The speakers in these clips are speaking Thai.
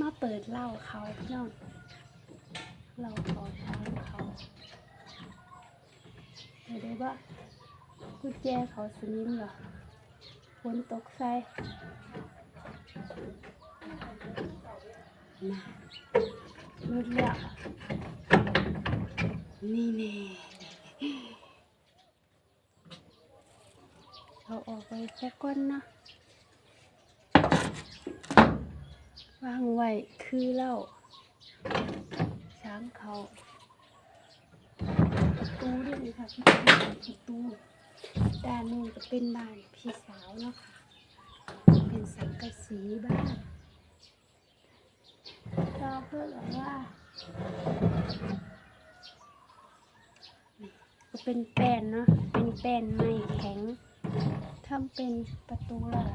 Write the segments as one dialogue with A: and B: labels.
A: มาเปิดเหล้าเขาพี่น้องเหล้าเขาช้างเขาเดี๋ยวด้ว่ากุญแจเขาสนิมเหรอฝนตกใส่น่ะรุดแล้วนี่เน่เอาออกไปแค่ก้นนะ วางไว้คือเล้าช้างเขาประตูด้วยนี่ค่ะพี่ประตูด้านนู้นก็เป็นบ้านพี่สาวเนาะค่ะเป็นสังกะสีบ้านก็เพื่อแบบว่าก็เป็นแป้นเนาะเป็นแป้นไม้แข็งทำเป็นประตูแล้วล่ะ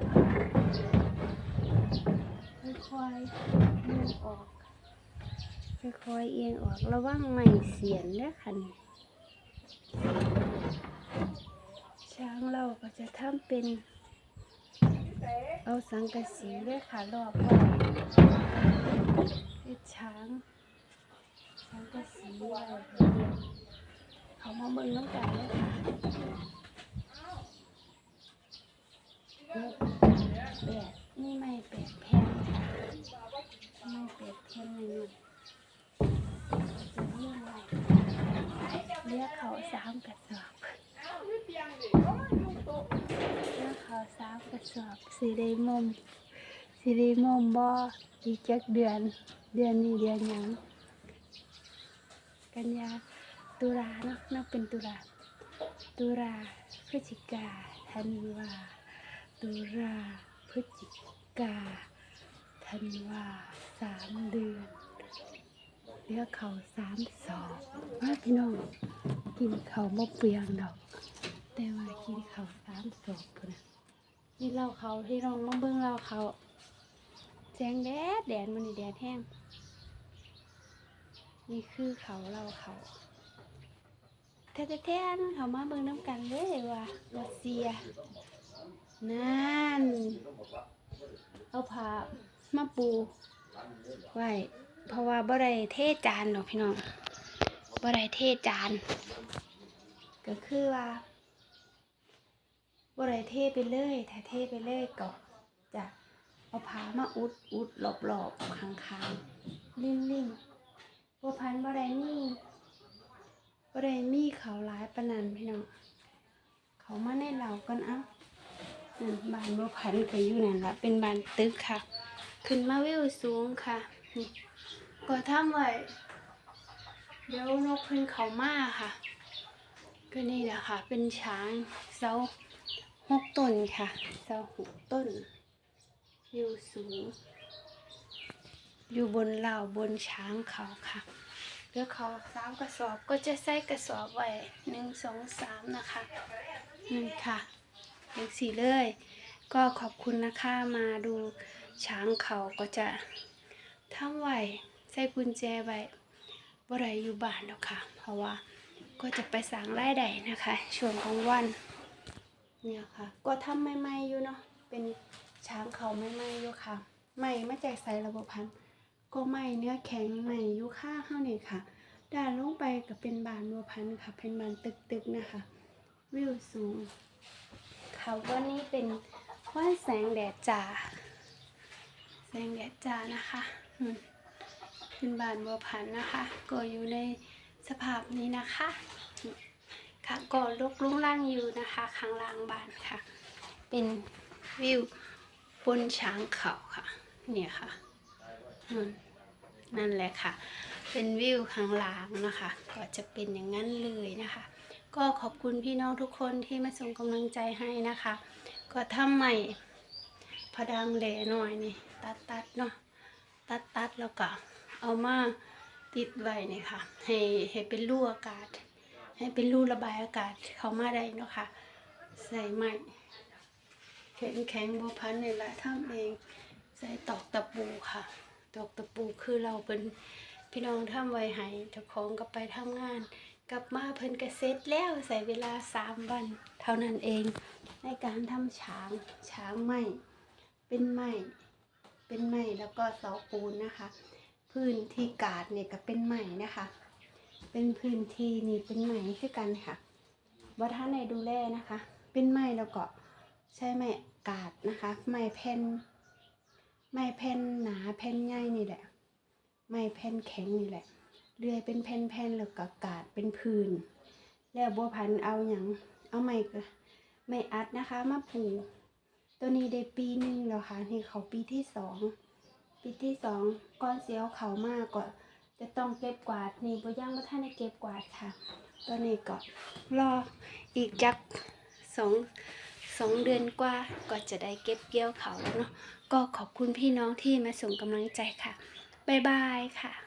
A: ค่อยเอียงออกค่อยๆเอียงออกระวังไม่เสียนด้อค่ะนี่ช้างเราก็จะทำเป็น เอาสังกะสีเด้อค่ะรอบไว้ช้างสังกะสีเขามาเบิ่งน้ำกันเลยค่ะเด็ดแปด นี่ไม่แปดแผ่นไม่เปรียบเทียเลยจะเรียกอะไรเรียกเขาสามกระสอบเรียกเขาสามกระสอบสีได้มุมสีได้มุมบ่อีกจักเดือน เดือนนี้เดือนยังกันยาตุลาเนาะนับเป็นตุลาตุลาพฤศจิกาธันวาตุลา ฤศจิกาธันวาสามเดือนเหลือเขาสามสอบว่าพี่น้องกินเขาวบ่เปียงดอก แต่ว่ากินเขาสามสอบพุ่นนะนี่เราเขาที่น้องมาเบิ่งเราเขาแจงแดดแดดมันนี่แดดแห้งนี่คือเขาเราเขาแท้แท้ๆนเขามาเบิ่งน้ำกันเลยว่าว่าเสีย นั่น เอาผ้ามาปูไว้เพราะว่าบ่ได้เทจานดอกพี่น้องบ่ได้เทจาน ก็คือว่าบ่ได้เทไปเลยถ้าเทไปเลยก็จะเอาผ้ามาอุดอุดรอบๆข้างๆลิ่มๆบ่พันบ่ได้มีบ่ได้มีเขาหลายปานนั้นพี่น้องเขามาในเหล่ากันเอ้านั่น บ้านบัวพันก็อยู่นั่นละเป็นบ้านตึกค่ะ ขึ้นมาวิวสูงค่ะนี่ก็ทำไว้เดี๋ยวนกเพิ่นเขามาค่ะ ก็นี่แหละค่ะ เป็นช้างเสาหกต้นค่ะเสาหกต้น อยู่สูง อยู่บนเหล่าบนช้างเขาค่ะเดี๋ยวเขาสามกระสอบก็จะใส่กระสอบไว้หนึ่งสองสามนะคะนี่ค่ะ เล็กสีเลย ก็ขอบคุณนะคะมาดูช้างเขาก็จะทำไหวใส่กุญแจไว้บ่ได้อยู่บ้านแล้วค่ะ เพราะว่าก็จะไปสั่งไล่ได้นะคะ ช่วงกลางวันเนี่ยค่ะ ก็ทำใหม่ๆอยู่เนาะเป็นช้างเขาใหม่ๆอยู่ค่ะใหม่มาจากใส่ระบบพันก็ใหม่เนื้อแข็งใหม่อยู่ค่าเท่านี้ค่ะด้านลงไปก็เป็นบานบัวพันค่ะ เป็นบานตึกๆนะคะ วิวสูง วันนี้เป็นวันแสงแดดจ้าแสงแดดจ้านะคะอืมเป็นบานบัวพันนะคะ ก็อยู่ในสภาพนี้นะคะ ค่ะก็ลกลุงล่างอยู่นะคะข้างล่างบานค่ะ เป็นวิวบนช้างเขาค่ะ เนี่ยค่ะนั่นแหละค่ะ เป็นวิวข้างล่างนะคะ ก็จะเป็นอย่างนั้นเลยนะคะ ก็ขอบคุณพี่น้องทุกคนที่มาส่งกำลังใจให้นะคะ ก็ทำใหม่พอดังแหล่หน่อยนี่ ตัดตัดเนาะตัดตัดแล้วก็เอามาติดไว้นี่ค่ะ ให้ให้เป็นรูอากาศ ให้เป็นรูระบายอากาศเข้ามาได้เนาะค่ะ ใส่ไม้แข็งแข็งบัวพันนี่แหละทำเองใส่ตอกตะปูค่ะ ตอกตะปูคือเราเป็นพี่น้องทำไว้ให้เจ้าของก็ไปทำงาน กลับมาเพิ่นก็เสร็จแล้วใส่เวลาสามวัน เท่านั้นเอง ในการทำช้างช้างไหมเป็นไหมเป็นไม้แล้วก็เสาปูนนะคะ พื้นที่กาดเนี่ยก็เป็นไม้นะคะ เป็นพื้นที่นี่เป็นไม้คือกันค่ะว่าท่านในดูแลนะคะ เป็นไม้แล้วก็ใช้ไม้กาดนะคะ ไม้แผ่นไม้แผ่นหนาแผ่นใหญ่นี่แหละ ไม้แผ่นแข็งนี่แหละ เลื่อยเป็นแผ่นๆแล้วก็กาดเป็นพื้น แล้วบัวพันเอาอย่างเอาไม้ก็ไม้อัดนะคะ มาปลูกตัวนี้ได้ปีหนึ่งแล้วค่ะนี่เขาปีที่สองปีที่สองก้อนเสียวเขามากก็จะต้องเก็บกวาดนี่บัวย่างว่าท่านได้เก็บกวาดค่ะ ตัวนี้ก็รออีกจักสองสองเดือนกว่าก็จะได้เก็บเกี่ยวเขาแล้วเนาะก็ขอบคุณพี่น้องที่มาส่งกำลังใจค่ะ บ๊ายบายค่ะ